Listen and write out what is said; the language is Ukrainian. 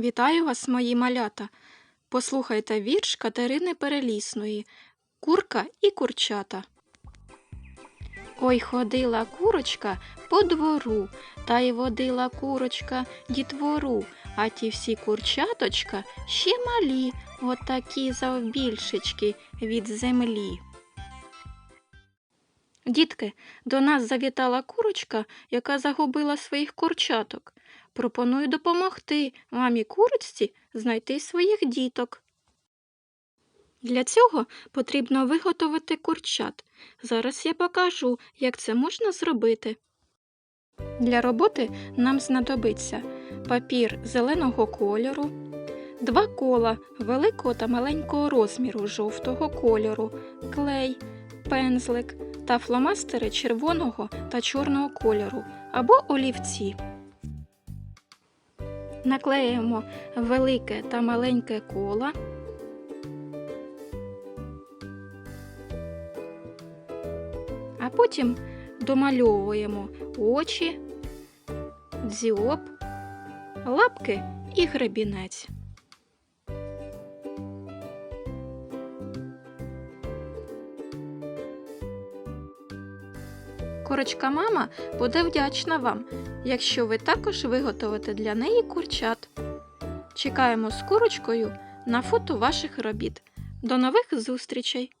Вітаю вас, мої малята. Послухайте вірш Катерини Перелісної Курка і курчата. Ой, ходила курочка по двору, та й водила курочка дітвору, а ті всі курчаточка ще малі, отакі завбільшечки від землі. Дітки, до нас завітала курочка, яка загубила своїх курчаток. Пропоную допомогти мамі курочці знайти своїх діток. Для цього потрібно виготовити курчат. Зараз я покажу, як це можна зробити. Для роботи нам знадобиться папір зеленого кольору, два кола великого та маленького розміру жовтого кольору, клей, пензлик та фломастери червоного та чорного кольору або олівці. Наклеїмо велике та маленьке кола. А потім домальовуємо очі, дзьоб, лапки і гребінець. Корочка мама буде вдячна вам, якщо ви також виготовите для неї курчат. Чекаємо з курочкою на фото ваших робіт. До нових зустрічей!